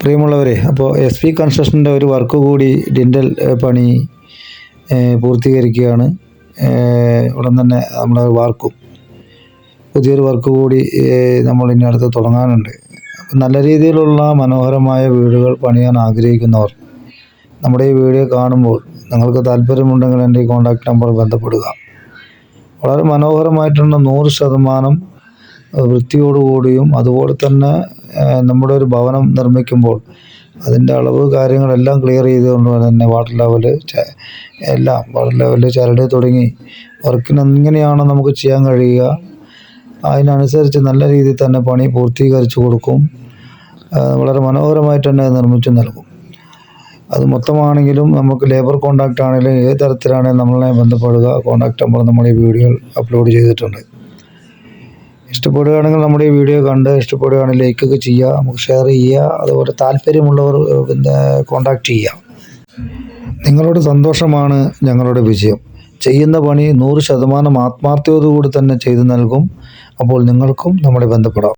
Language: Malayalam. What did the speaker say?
പ്രിയമുള്ളവരെ അപ്പോൾ എസ് പി കൺസ്ട്രക്ഷന്റെ ഒരു വർക്ക് കൂടി ഡിൻഡൽ പണി പൂർത്തീകരിക്കുകയാണ്. ഉടൻ തന്നെ നമ്മുടെ വർക്കും പുതിയൊരു വർക്ക് കൂടി നമ്മൾ ഇനി അടുത്ത് തുടങ്ങാനുണ്ട്. നല്ല രീതിയിലുള്ള മനോഹരമായ വീടുകൾ പണിയാൻ ആഗ്രഹിക്കുന്നവർ നമ്മുടെ ഈ വീഡിയോ കാണുമ്പോൾ നിങ്ങൾക്ക് താല്പര്യമുണ്ടെങ്കിൽ എന്റെ ഈ കോൺടാക്ട് നമ്പർ ബന്ധപ്പെടുക. വളരെ മനോഹരമായിട്ടുള്ള നൂറ് ശതമാനം വൃത്തിയോടുകൂടിയും അതുപോലെ തന്നെ നമ്മുടെ ഒരു ഭവനം നിർമ്മിക്കുമ്പോൾ അതിന്റെ അളവ് കാര്യങ്ങളെല്ലാം ക്ലിയർ ചെയ്തുകൊണ്ട് തന്നെ വാട്ടർ ലെവൽ എല്ലാം വാട്ടർ ലെവൽ ചരട് തുടങ്ങി വർക്കിന് എങ്ങനെയാണോ നമുക്ക് ചെയ്യാൻ കഴിയുക അതിനനുസരിച്ച് നല്ല രീതിയിൽ തന്നെ പണി പൂർത്തീകരിച്ചു കൊടുക്കും വളരെ മനോഹരമായിട്ട് തന്നെ നിർമ്മിച്ചു നൽകും. അത് മൊത്തമാണെങ്കിലും നമുക്ക് ലേബർ കോൺടാക്റ്റ് ആണെങ്കിലും ഏത് തരത്തിലാണെങ്കിലും നമ്മളെ ബന്ധപ്പെടുക കോണ്ടാക്ട് നമ്പർ നമ്മൾ ഈ വീഡിയോയിൽ അപ്ലോഡ് ചെയ്തിട്ടുണ്ട്. ഇഷ്ടപ്പെടുകയാണെങ്കിൽ നമ്മുടെ ഈ വീഡിയോ കണ്ട് ഇഷ്ടപ്പെടുകയാണെങ്കിൽ ലൈക്കൊക്കെ ചെയ്യുക നമുക്ക് ഷെയർ ചെയ്യുക അതുപോലെ താല്പര്യമുള്ളവർ പിന്നെ കോണ്ടാക്ട് ചെയ്യുക. നിങ്ങളുടെ സന്തോഷമാണ് ഞങ്ങളുടെ വിജയം. ചെയ്യുന്ന പണി നൂറ് ശതമാനം ആത്മാർത്ഥതയോടുകൂടി തന്നെ ചെയ്തു നൽകും. അപ്പോൾ നിങ്ങൾക്കും നമ്മളെ ബന്ധപ്പെടാം.